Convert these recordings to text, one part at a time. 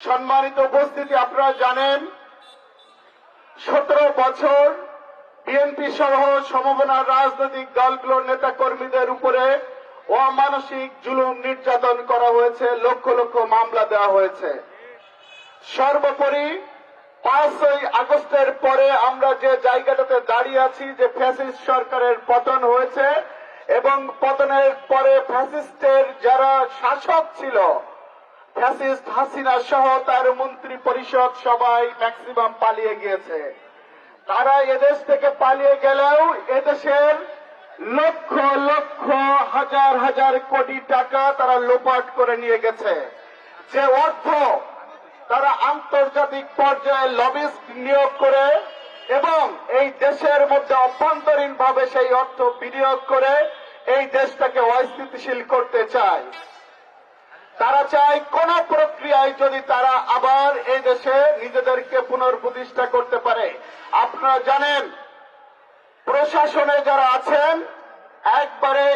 সম্মানিত উপস্থিতি, আপনারা জানেন, সতেরো বছর বিএনপি সহ সমবনার রাজনৈতিক দলগুলোর নেতা কর্মীদের উপরে অমানসিক জুলুম নির্যাতন করা হয়েছে, লক্ষ লক্ষ মামলা দেওয়া হয়েছে। সর্বোপরি পাঁচই আগস্টের পরে আমরা যে জায়গাটাতে দাঁড়িয়ে আছি, যে ফ্যাসিস্ট সরকারের পতন হয়েছে এবং পতনের পরে ফ্যাসিস্টের যারা শাসক ছিল ফ্যাসিস্ট হাসিনা সহ তার মন্ত্রী পরিষদ সবাই ম্যাক্সিমাম পালিয়ে গিয়েছে। তারা এদেশ থেকে পালিয়ে গেলেও এদেশের লক্ষ লক্ষ, হাজার হাজার কোটি টাকা তারা লোপাট করে নিয়ে গেছে। যে অর্থ তারা আন্তর্জাতিক পর্যায়ে লবিস্ট নিয়োগ করে এবং এই দেশের মধ্যে অভ্যন্তরীণ ভাবে সেই অর্থ বিনিয়োগ করে এই দেশটাকে অস্থিতিশীল করতে চায়। তারা চায় কোন প্রক্রিয়ায় যদি তারা আবার এই দেশে নিজেদেরকে পুনর্প্রতিষ্ঠা করতে পারে। আপনারা জানেন, প্রশাসনে যারা আছেন, একবারে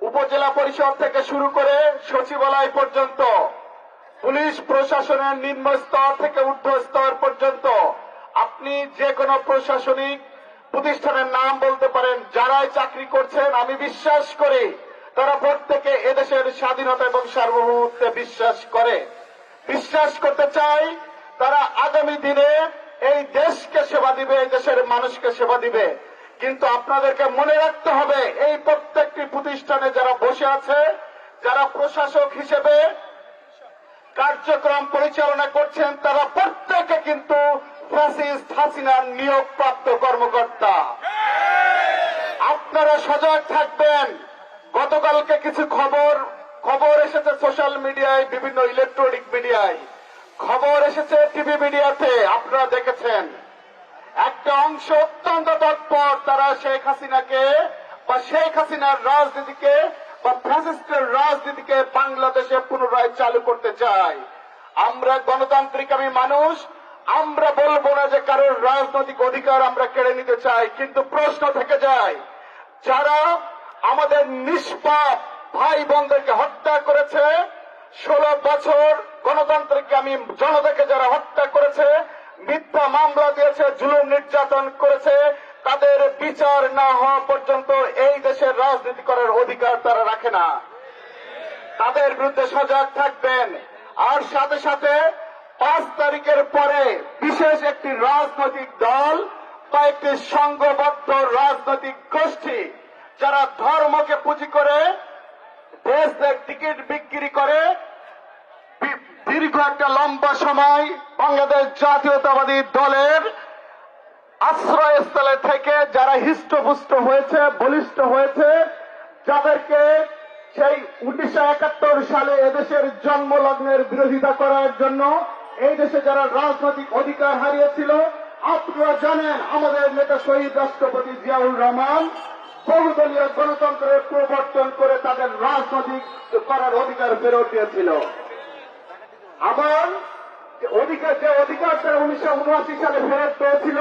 উপজেলা পরিষদ থেকে শুরু করে সচিবালয় পর্যন্ত, পুলিশ প্রশাসনের নিম্ন স্তর থেকে ঊর্ধ্ব স্তর পর্যন্ত, আপনি যে কোনো প্রশাসনিক প্রতিষ্ঠানের নাম বলতে পারেন, যারাই চাকরি করছেন, আমি বিশ্বাস করি তারা প্রত্যেকে এদেশের স্বাধীনতা এবং সার্বভৌমত্বে বিশ্বাস করে, বিশ্বাস করতে চাই তারা আগামী দিনে এই দেশকে সেবা দিবে, এই দেশের মানুষকে সেবা দিবে। কিন্তু আপনাদেরকে মনে রাখতে হবে, এই প্রত্যেকটি প্রতিষ্ঠানে যারা বসে আছে, যারা প্রশাসক হিসেবে কার্যক্রম পরিচালনা করছেন, তারা প্রত্যেকে কিন্তু ফ্যাসিস্ট হাসিনার নিয়োগপ্রাপ্ত কর্মকর্তা। আপনারা সজাগ থাকবেন। গতকালকে কিছু খবর সোশ্যাল মিডিয়ায়, বিভিন্ন ইলেকট্রনিক মিডিয়ায় খবর এসেছে টিভি মিডিয়াতে, আপনারা দেখেছেন। একটা অংশ অত্যন্ত তৎপর, তারা শেখ হাসিনাকে বা শেখ হাসিনার রাজনীতিকে বা ফ্যাসিস্টের রাজনীতিকে বাংলাদেশে পুনরায় চালু করতে চায়। আমরা গণতান্ত্রিক আমি মানুষ, আমরা বলব না যে কারোর রাজনৈতিক অধিকার আমরা কেড়ে নিতে চাই, কিন্তু প্রশ্ন থেকে যায়, যারা আমাদের নিষ্পাপ ভাই বোনদেরকে হত্যা করেছে। ষোলো বছর গণতান্ত্রিক আমি জনতাকে যারা হত্যা করেছে, মিথ্যা মামলা দিয়েছে, জুলুম নির্যাতন করেছে, তাদের বিচার না হওয়া পর্যন্ত এই দেশের রাজনীতি করার অধিকার তারা রাখে না। তাদের বিরুদ্ধে সজাগ থাকবেন। আর সাথে সাথে পাঁচ তারিখের পরে বিশেষ একটি রাজনৈতিক দল বা একটি সংঘবদ্ধ রাজনৈতিক গোষ্ঠী, যারা ধর্মকে পুঁজি করে দেশ টিকিট বিক্রি করে। দীর্ঘ একটা লম্বা সময় বাংলাদেশ জাতীয়তাবাদী দলের আশ্রয়স্থলে থেকে যারা হৃষ্টপুষ্ট হয়েছে, বলিষ্ঠ হয়েছে, যাদেরকে সেই উনিশশো একাত্তর সালে এদেশের জন্মলগ্নের বিরোধিতা করার জন্য এই দেশে যারা রাজনৈতিক অধিকার হারিয়েছিল, আপনারা জানেন আমাদের নেতা শহীদ রাষ্ট্রপতি জিয়াউর রহমান বহুদলীয় গণতন্ত্রের প্রবর্তন করে তাদের রাজনৈতিক করার অধিকার ফেরত দিয়েছিল। আবার অধিকার যে অধিকার তারা উনিশশো উনআশি সালে ফেরত পেয়েছিল,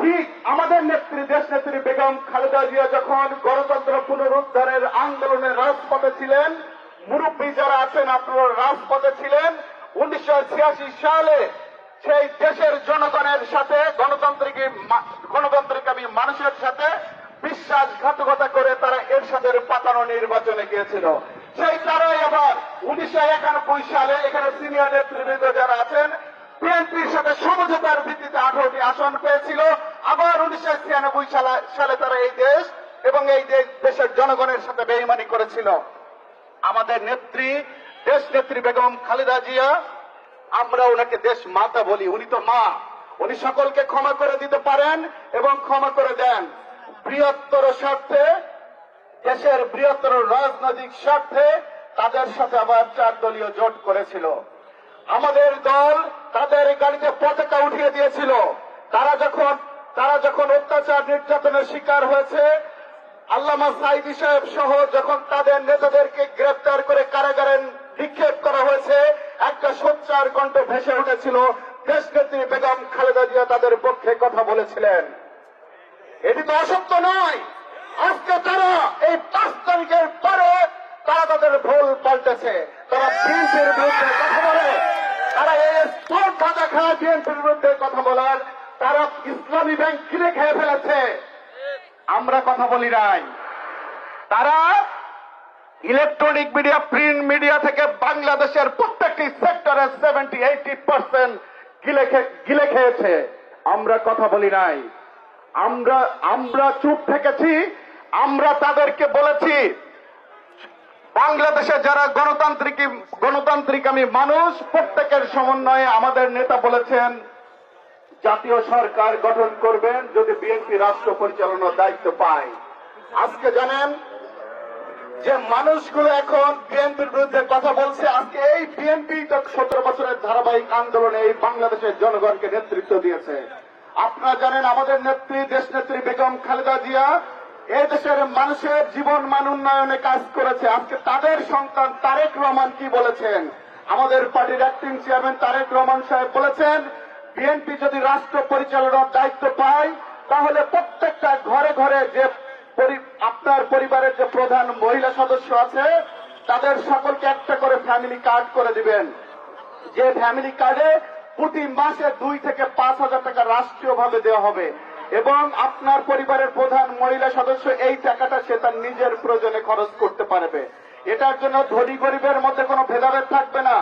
ঠিক আমাদের নেত্রী দেশ নেত্রী বেগম খালেদা জিয়া যখন গণতন্ত্র পুনরুদ্ধারের আন্দোলনে রাজপথে ছিলেন, মুরব্বী যারা আছেন আপনারা রাজপথে ছিলেন, উনিশশো ছিয়াশি সালে সেই দেশের জনগণের সাথে, গণতান্ত্রিক গণতান্ত্রিক আমি মানুষের সাথে বিশ্বাসঘাতকতা করে তারা এরশাদের পাতানো নির্বাচনে গিয়েছিল। সেই তারাই আবার উনিশশো একানব্বই সালে এখানে সিনিয়র নেতৃবৃন্দ যারা আছেন, বিএনপির সাথে সমঝোতার ভিত্তিতে আঠারোটি আসন পেয়েছিল। আবার উনিশশো ছিয়ানব্বই সালে তারা এই দেশ এবং এই দেশের জনগণের সাথে বেইমানি করেছিল। আমাদের নেত্রী, দেশ নেত্রী বেগম খালেদা জিয়া, আমরা ওনাকে দেশ মাতা বলি। উনি তো মা। উনি সকলকে ক্ষমা করে দিতে পারেন এবং ক্ষমা করে দেন। বৃহত্তর স্বার্থে, দেশের বৃহত্তর রাজনৈতিক স্বার্থে তাদের সাথে আবার চার দলীয় জোট করেছিল। আমাদের দল তাদের গাড়িতে পতাকা উঠিয়ে দিয়েছিল। তারা যখন তারা যখন অত্যাচার নির্যাতনের শিকার হয়েছে, আল্লামা সাইদি সাহেব সহ যখন তাদের নেতাদেরকে গ্রেপ্তার করে কারাগারে নিক্ষেপ করা হয়েছে, একটা সোচ্চার কণ্ঠ ভেসে উঠেছিল। দেশনেত্রী বেগম খালেদা জিয়া তাদের পক্ষে কথা বলেছিলেন। এটি তো অসত্য নয়। আজকে তারা এই পাঁচ তারিখের পরে তারা তাদের ভুল পাল্টেছে। তারা বিএনপির বিরুদ্ধে কথা বলে। তারা এই স্পর্ধা দেখায় বিএনপির বিরুদ্ধে কথা বলার। তারা ইসলামী ব্যাংক কিনে খেয়ে ফেলেছে। আমরা কথা বলি নাই। তারা ইলেকট্রনিক মিডিয়া, প্রিন্ট মিডিয়া থেকে বাংলাদেশের প্রত্যেকটি সেক্টরে সেভেন্টি এইটি পার্সেন্ট গিলে খেয়েছে। আমরা কথা বলি নাই। আমরা আমরা চুপ থেকেছি, আমরা তাদেরকে বলেছি, বাংলাদেশে যারা গণতান্ত্রিক গণতান্ত্রিক আমি মানুষ, প্রত্যেকের সমন্বয়ে আমাদের নেতা বলেছেন, জাতীয় সরকার গঠন করবেন যদি বিএনপি রাষ্ট্র পরিচালনার দায়িত্ব পায়। আজকে জানেন যে মানুষগুলো এখন বিএনপির বিরুদ্ধে কথা বলছে, আজকে এই বিএনপি সতেরো বছরের ধারাবাহিক আন্দোলনে এই বাংলাদেশের জনগণকে নেতৃত্ব দিয়েছে। আপনারা জানেন আমাদের নেত্রী, দেশ নেত্রী বেগম খালেদা জিয়া এই দেশের মানুষের জীবন মান উন্নয়নে কাজ করেছে। আজকে তাদের সন্তান তারেক রহমান কি বলেছেন? আমাদের পার্টির অ্যাক্টিং চেয়ারম্যান তারেক রহমান সাহেব বলেছেন, বিএনপি যদি রাষ্ট্র পরিচালনার দায়িত্ব পায়, তাহলে প্রত্যেকটা ঘরে ঘরে যে আপনার পরিবারের যে প্রধান মহিলা সদস্য আছে, তাদের সকলকে একটা করে ফ্যামিলি কার্ড করে দিবেন। যে ফ্যামিলি কার্ডে প্রতি মাসে দুই থেকে পাঁচ হাজার টাকা রাষ্ট্রীয়ভাবে দেওয়া হবে। এবং আপনার পরিবারের প্রধান মহিলা সদস্য এই টাকাটা সে তার নিজের প্রয়োজনে খরচ করতে পারবে। এটার জন্য ধনী গরিবের মধ্যে কোনো ভেদাভেদ থাকবে না।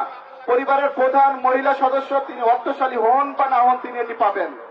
পরিবারের প্রধান মহিলা সদস্য তিনি অর্থশালী হন বা না হন তিনি এটি পাবেন।